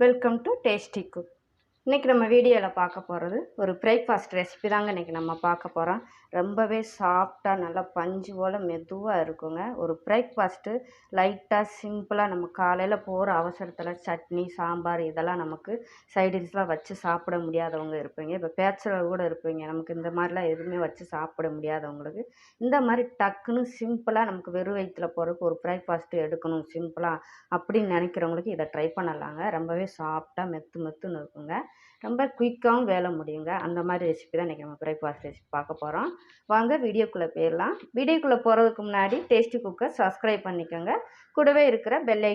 Welcome to tasty cook இன்றைக்கி நம்ம வீடியோவில் பார்க்க போகிறது ஒரு பிரேக்ஃபாஸ்ட் ரெசிபி தாங்க இன்றைக்கி நம்ம பார்க்க போகிறோம் ரொம்பவே சாஃப்டாக நல்லா பஞ்சு போல் மெதுவாக இருக்குங்க. ஒரு பிரேக்ஃபாஸ்ட்டு லைட்டாக சிம்பிளாக நம்ம காலையில் போகிற அவசரத்தில் சட்னி சாம்பார் இதெல்லாம் நமக்கு சைடிஷ்லாம் வச்சு சாப்பிட முடியாதவங்க இருப்பீங்க. இப்போ பேச்சுலர் கூட இருப்பீங்க. நமக்கு இந்த மாதிரிலாம் எதுவுமே வச்சு சாப்பிட முடியாதவங்களுக்கு. இந்த மாதிரி டக்குன்னு சிம்பிளாக நமக்கு வெறும் வயிற்றில் போகிறதுக்கு ஒரு பிரேக்ஃபாஸ்ட்டு எடுக்கணும் சிம்பிளாக அப்படின்னு நினைக்கிறவங்களுக்கு இதை ட்ரை பண்ணலாங்க. ரொம்பவே சாஃப்டாக மெத்து மெத்துன்னு இருக்குங்க. ரொம்ப குயிக்காகவும் வேலை முடியுங்க. அந்த மாதிரி ரெசிபி தான் இன்றைக்கி நம்ம பிரேக்ஃபாஸ்ட் ரெசிபி பார்க்க போகிறோம் வாங்க வீடியோக்குள்ளே போயிடலாம். வீடியோக்குள்ளே போகிறதுக்கு முன்னாடி டேஸ்டி குக்கர் சப்ஸ்கிரைப் பண்ணிக்கோங்க. கூடவே இருக்கிற பெல்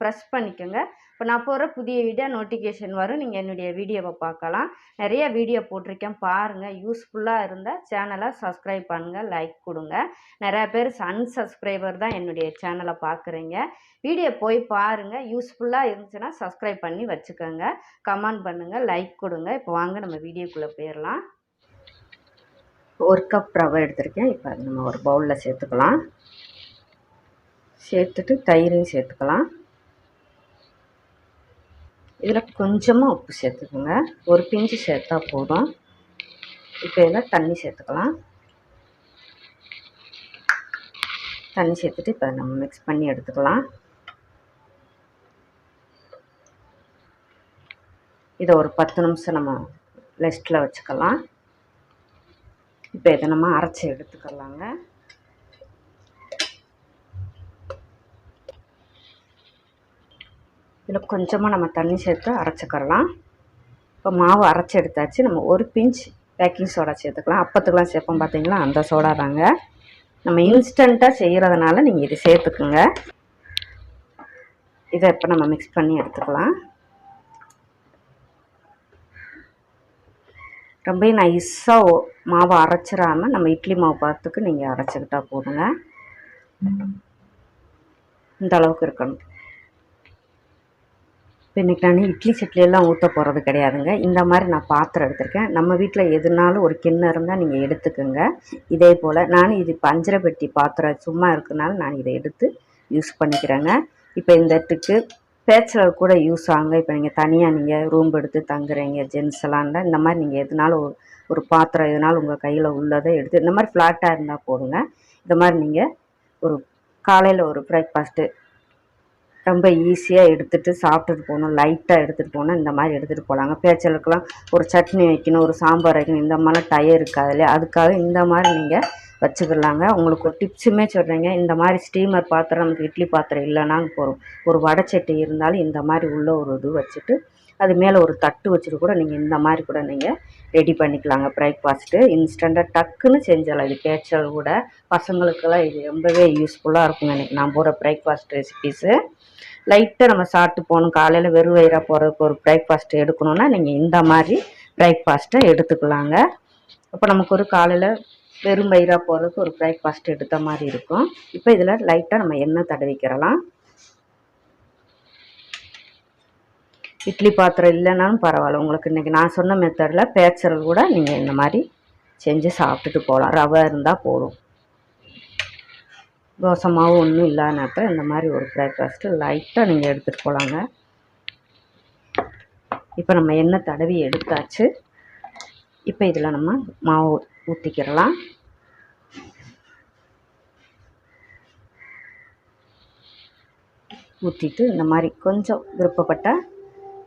ப்ரெஸ் பண்ணிக்கோங்க. இப்போ நான் போகிற புதிய வீடியோ நோட்டிஃபிகேஷன் வரும். நீங்கள் என்னுடைய வீடியோவை பார்க்கலாம். நிறைய வீடியோ போட்டிருக்கேன். பாருங்கள் யூஸ்ஃபுல்லாக இருந்தால் சேனலை சப்ஸ்கிரைப் பண்ணுங்கள் லைக் கொடுங்க. நிறையா பேர் அன்சப்ஸ்கிரைபர் தான் என்னுடைய சேனலை பார்க்குறீங்க. வீடியோ போய் பாருங்கள் யூஸ்ஃபுல்லாக இருந்துச்சுன்னா சப்ஸ்கிரைப் பண்ணி வச்சுக்கோங்க. கமெண்ட் பண்ணுங்கள் லைக் கொடுங்க. இப்போ வாங்க நம்ம வீடியோக்குள்ளே போயிடலாம் ஒரு கப் ரவை எடுத்திருக்கேன். இப்போ அது நம்ம ஒரு பவுலில் சேர்த்துக்கலாம். சேர்த்துட்டு தயிரையும் சேர்த்துக்கலாம். இதில் கொஞ்சமாக உப்பு சேர்த்துக்கோங்க. ஒரு பிஞ்சு சேர்த்தா போதும். இப்போ இதில் தண்ணி சேர்த்துக்கலாம். தண்ணி சேர்த்துட்டு இப்போ நம்ம மிக்ஸ் பண்ணி எடுத்துக்கலாம். இதை ஒரு பத்து நிமிஷம் நம்ம ரெஸ்ட்டில் வச்சுக்கலாம். இப்போ இதை நம்ம அரைச்சி எடுத்துக்கலாங்க. இதில் கொஞ்சமாக நம்ம தண்ணி சேர்த்து அரைச்சிக்கிறலாம் இப்போ மாவு அரைச்சி எடுத்தாச்சு. நம்ம ஒரு பிஞ்ச் பேக்கிங் சோடா சேர்த்துக்கலாம். அப்பத்துக்கெலாம் சேர்ப்போம் பார்த்தீங்களா அந்த சோடா தாங்க. நம்ம இன்ஸ்டண்ட்டாக செய்கிறதுனால நீங்கள் இது சேர்த்துக்குங்க. இதை இப்போ நம்ம மிக்ஸ் பண்ணி எடுத்துக்கலாம். ரொம்ப நைஸாக மாவை அரைச்சிடாமல் நம்ம இட்லி மாவு பார்த்துக்கு நீங்கள் அரைச்சிக்கிட்டா போதுங்க. இந்த அளவுக்கு இருக்கணும். இப்போ இன்றைக்கி நான் இட்லி சட்லியெல்லாம் ஊற்ற போகிறது கிடையாதுங்க. இந்த மாதிரி நான் பாத்திரம் எடுத்திருக்கேன். நம்ம வீட்டில் எதுனாலும் ஒரு கிண்ணம் இருந்தால் நீங்கள் எடுத்துக்கோங்க. இதே போல் நான் இது பஞ்சரை பெட்டி பாத்திரம் சும்மா இருக்கனால நான் இதை எடுத்து யூஸ் பண்ணிக்கிறேங்க. இப்போ இந்த இடத்துக்கு பேச்சலர் கூட யூஸ் ஆகுங்க. இப்போ நீங்கள் தனியாக நீங்கள் ரூம் எடுத்து தங்குறீங்க ஜென்ஸ் எல்லாம் இருந்தால் இந்த மாதிரி நீங்கள் எதுனாலும் ஒரு ஒரு பாத்திரம் எதுனாலும் உங்கள் கையில் உள்ளதை எடுத்து இந்த மாதிரி ஃப்ளாட்டாக இருந்தால் போதுங்க. இந்த மாதிரி நீங்கள் ஒரு காலையில் ஒரு பிரேக்ஃபாஸ்ட்டு ரொம்ப ஈஸியாக எடுத்துகிட்டு சாப்பிட்டுட்டு போகணும் லைட்டாக எடுத்துகிட்டு போனால் இந்த மாதிரி எடுத்துகிட்டு போகலாங்க பேச்சலுக்கெல்லாம் ஒரு சட்னி வைக்கணும் ஒரு சாம்பார் வைக்கணும் இந்த மாதிரிலாம் டயர் இருக்காது இல்லையா? அதுக்காக இந்த மாதிரி நீங்கள் வச்சுக்கலாங்க. உங்களுக்கு ஒரு டிப்ஸுமே சொல்கிறேங்க இந்த மாதிரி ஸ்டீமர் பாத்திரம் நமக்கு இட்லி பாத்திரம் இல்லைன்னா போகிறோம் ஒரு வடைச்சட்டி இருந்தாலும் இந்த மாதிரி உள்ள ஒரு இது வச்சுட்டு அது மேலே ஒரு தட்டு வச்சுட்டு கூட நீங்கள் இந்த மாதிரி கூட நீங்கள் ரெடி பண்ணிக்கலாங்க. பிரேக்ஃபாஸ்ட்டு இன்ஸ்டண்ட்டாக டக்குன்னு செஞ்சிடலாம். இது பேச்சல் கூட பசங்களுக்கெல்லாம் இது ரொம்பவே யூஸ்ஃபுல்லாக இருக்குங்க எனக்கு. நான் போகிற பிரேக்ஃபாஸ்ட் ரெசிபிஸு லைட்டாக நம்ம சாப்பிட்டு போகணும். காலையில் வெறும் வயிறாக போகிறதுக்கு ஒரு பிரேக்ஃபாஸ்ட் எடுக்கணுன்னா நீங்கள் இந்த மாதிரி பிரேக்ஃபாஸ்ட்டை எடுத்துக்கலாங்க. அப்போ நமக்கு ஒரு காலையில் வெறும் பயிராக போகிறதுக்கு ஒரு பிரேக்ஃபாஸ்ட் எடுத்த மாதிரி இருக்கும். இப்போ இதில் லைட்டாக நம்ம எண்ணெய் தடவிக்கிறலாம். இட்லி பாத்திரம் இல்லைனாலும் பரவாயில்ல. உங்களுக்கு இன்றைக்கி நான் சொன்ன மெத்தடில் பேச்சரல் கூட நீங்கள் இந்த மாதிரி செஞ்சு சாப்பிட்டுட்டு போகலாம் ரவை இருந்தால் போதும். தோசை மாவு ஒன்றும் இல்லாத இந்த மாதிரி ஒரு பிரேக்ஃபாஸ்ட்டு லைட்டாக நீங்கள் எடுத்துகிட்டு போகலாங்க இப்போ நம்ம எண்ணெய் தடவி எடுத்தாச்சு. இப்போ இதில் நம்ம மாவு ஊற்றிக்கிறலாம் ஊற்றிட்டு இந்த மாதிரி கொஞ்சம் விருப்பப்பட்டால்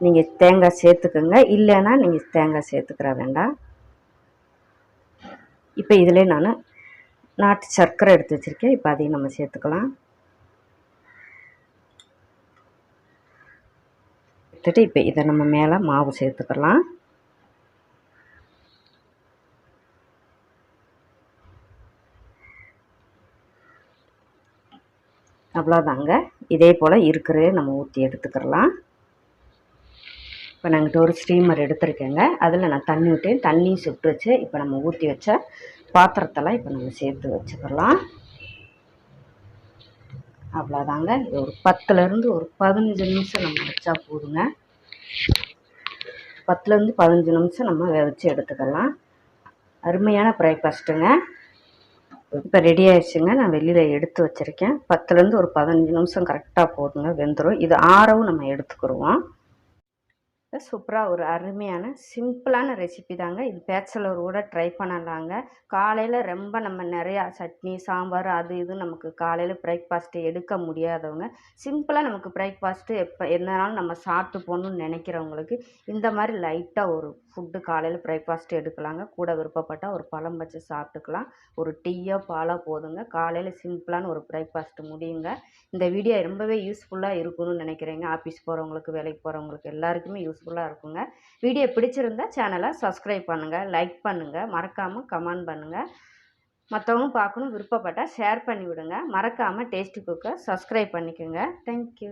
நீங்கள் தேங்காய் சேர்த்துக்கோங்க. இல்லைன்னா நீங்கள் தேங்காய் சேர்த்துக்கிற வேண்டாம். இப்போ இதிலே நான் நாட்டு சர்க்கரை எடுத்து வச்சுருக்கேன். இப்போ அதையும் நம்ம சேர்த்துக்கலாம். எடுத்துகிட்டு இப்போ இதை நம்ம மேலே மாவு சேர்த்துக்கலாம். அவ்வளோதாங்க இதே போல் இருக்கிறதே நம்ம ஊற்றி எடுத்துக்கிறலாம். இப்போ நாங்கள் ஒரு ஸ்டீமர் எடுத்துருக்கேங்க. அதில் நான் தண்ணி விட்டேன் தண்ணி சுட்டு வச்சு இப்போ நம்ம ஊற்றி வச்ச பாத்திரத்தெல்லாம் இப்போ நம்ம சேர்த்து வச்சுக்கிறலாம். அவ்வளோதாங்க ஒரு பத்துலேருந்து ஒரு பதினஞ்சு நிமிஷம் நம்ம வச்சா போதுங்க. பத்துலேருந்து பதினஞ்சு நிமிஷம் நம்ம வச்சு எடுத்துக்கலாம். அருமையான பிரேக்ஃபாஸ்ட்டுங்க இப்போ ரெடி ஆயிடுச்சுங்க. நான் வெளியில் எடுத்து வச்சுருக்கேன். பத்துலேருந்து ஒரு பதினஞ்சு நிமிஷம் கரெக்டாக போதுங்க வெந்துடும் இது ஆறவும் நம்ம எடுத்துக்கிடுவோம் சூப்பராக ஒரு அருமையான சிம்பிளான ரெசிபி தாங்க. இது பேச்சலர் கூட ட்ரை பண்ணலாங்க. காலையில் ரொம்ப நம்ம நிறையா சட்னி சாம்பார் அது இது நமக்கு காலையில் பிரேக்ஃபாஸ்ட்டு எடுக்க முடியாதவங்க சிம்பிளாக நமக்கு பிரேக்ஃபாஸ்ட்டு எப்போ என்னாலும் நம்ம சாப்பிட்டு போகணுன்னு நினைக்கிறவங்களுக்கு இந்த மாதிரி லைட்டாக ஒரு ஃபுட்டு காலையில் பிரேக்ஃபாஸ்ட் எடுக்கலாங்க. கூட விருப்பப்பட்டால் ஒரு பழம் வச்சு சாப்பிட்டுக்கலாம். ஒரு டீயோ பாலோ போதுங்க. காலையில் சிம்பிளான ஒரு பிரேக்ஃபாஸ்ட் முடியுங்க. இந்த வீடியோ ரொம்பவே யூஸ்ஃபுல்லாக இருக்கும்னு நினைக்கிறேங்க. ஆஃபீஸ் போகிறவங்களுக்கு வேலைக்கு போகிறவங்களுக்கு எல்லாருக்குமே யூஸ்ஃபுல்லாக இருக்குங்க. வீடியோ பிடிச்சிருந்தா சேனலை சப்ஸ்கிரைப் பண்ணுங்கள் லைக் பண்ணுங்கள் மறக்காமல் கமெண்ட் பண்ணுங்கள் மற்றவங்களும் பார்க்கணும். விருப்பப்பட்டால் ஷேர் பண்ணி விடுங்க மறக்காமல் டேஸ்டி குக்கை சப்ஸ்கிரைப் பண்ணிக்கோங்க தேங்க்யூ